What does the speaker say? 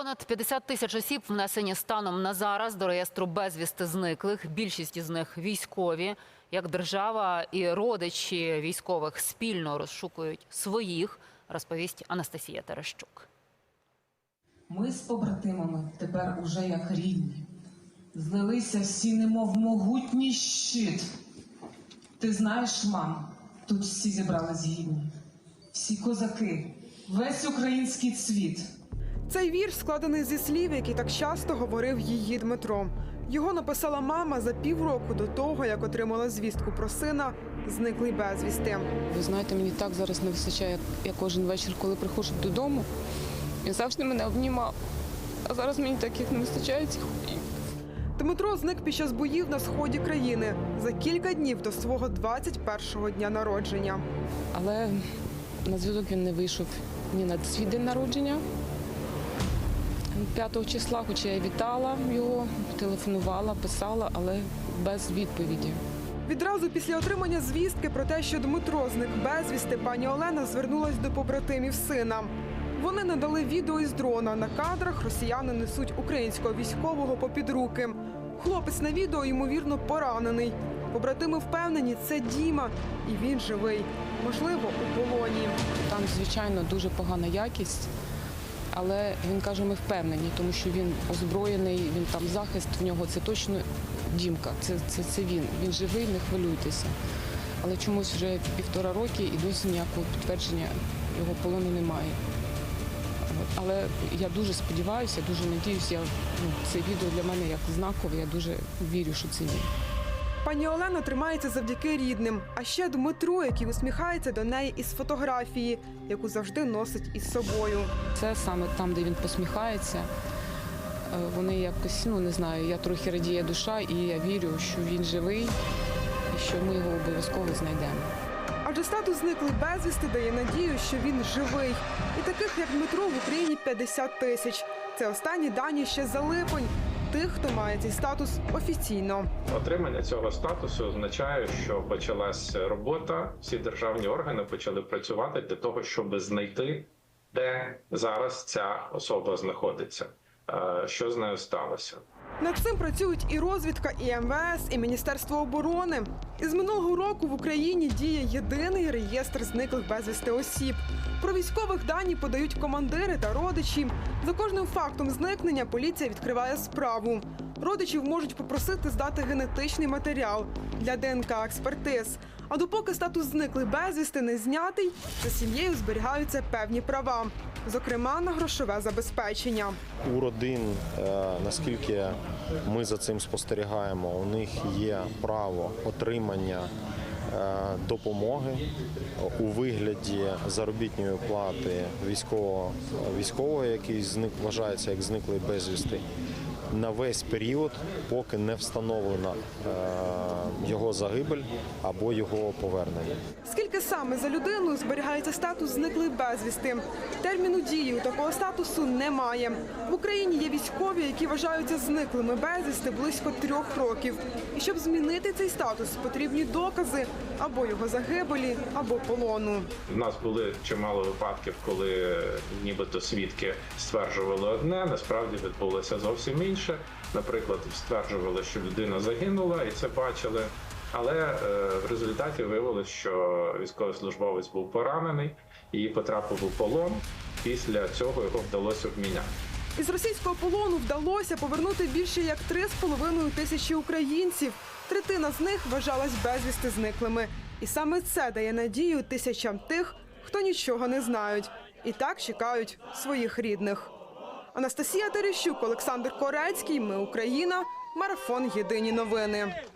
Понад 50 тисяч осіб внесені станом на зараз до реєстру безвісти зниклих. Більшість із них військові. Як держава і родичі військових спільно розшукують своїх, розповість Анастасія Терещук. Ми з побратимами тепер уже як рідні. Злилися всі, немов могутній щит. Ти знаєш, мам, тут всі зібрались гідні. Всі козаки, весь український цвіт. Цей вірш складений зі слів, які так часто говорив її Дмитро. Його написала мама за півроку до того, як отримала звістку про сина, зниклий безвісти. Ви знаєте, мені так зараз не вистачає. Я кожен вечір, коли приходжу додому, він завжди мене обнімав. А зараз мені таких не вистачає цих. Дмитро зник під час боїв на сході країни за кілька днів до свого 21-го дня народження. Але на зв'язок він не вийшов ні на свій день народження. 5 числа, хоча я вітала його, телефонувала, писала, але без відповіді. Відразу після отримання звістки про те, що Дмитро зник безвісти, пані Олена звернулась до побратимів сина. Вони надали відео із дрона. На кадрах росіяни несуть українського військового попід руки. Хлопець на відео ймовірно поранений. Побратими впевнені, це Діма, і він живий. Можливо, у полоні. Там, звичайно, дуже погана якість, але він каже, ми впевнені, тому що він озброєний, він там захист в нього. Це точно Дімка, це, це, це він. Він живий, не хвилюйтеся. Але чомусь вже півтора роки і досі ніякого підтвердження його полону немає. Але я дуже сподіваюся, дуже надіюся, ну, це відео для мене як знакове, я дуже вірю, що це він. Пані Олена тримається завдяки рідним, а ще Дмитру, який усміхається до неї із фотографії, яку завжди носить із собою. Це саме там, де він посміхається. Е, Вони якось, ну не знаю, я трохи радіє душа, і я вірю, що він живий і що ми його обов'язково знайдемо. Адже статус зниклий безвісти дає надію, що він живий. І таких, як Дмитро, в Україні 50 тисяч. Це останні дані ще за липень. Тих, хто має цей статус офіційно. Отримання цього статусу означає, що почалась робота. Всі державні органи почали працювати для того, щоб знайти, де зараз ця особа знаходиться, е, що з нею сталося. Над цим працюють і розвідка, і МВС, і Міністерство оборони. Із минулого року в Україні діє єдиний реєстр зниклих безвісти осіб. Про військових дані подають командири та родичі. За кожним фактом зникнення поліція відкриває справу. Родичів можуть попросити здати генетичний матеріал для ДНК експертиз. А допоки статус зниклий безвісти не знятий, за сім'єю зберігаються певні права, зокрема на грошове забезпечення. у родин, е, наскільки ми за цим спостерігаємо, у них є право отримання е, допомоги у вигляді заробітної плати військового, військового, який зник вважається як зниклий безвісти. На весь період, поки не встановлена е, його загибель або його повернення. Скільки саме за людиною зберігається статус зниклий безвісти? Терміну дії у такого статусу немає. В Україні є військові, які вважаються зниклими безвісти близько трьох років. І щоб змінити цей статус, потрібні докази або його загибелі, або полону. У нас були чимало випадків, коли нібито свідки стверджували одне, насправді відбулося зовсім інше. Наприклад, стверджували, що людина загинула, і це бачили. Але е, в результаті виявилося, що військовослужбовець був поранений і потрапив у полон. Після цього його вдалося обміняти. Із російського полону вдалося повернути більше як 3,5 тисячі українців. Третина з них вважалась безвісти зниклими. І саме це дає надію тисячам тих, хто нічого не знають, і так чекають своїх рідних. Анастасія Терещук, Олександр Корецький. Ми Україна. Марафон Єдині новини.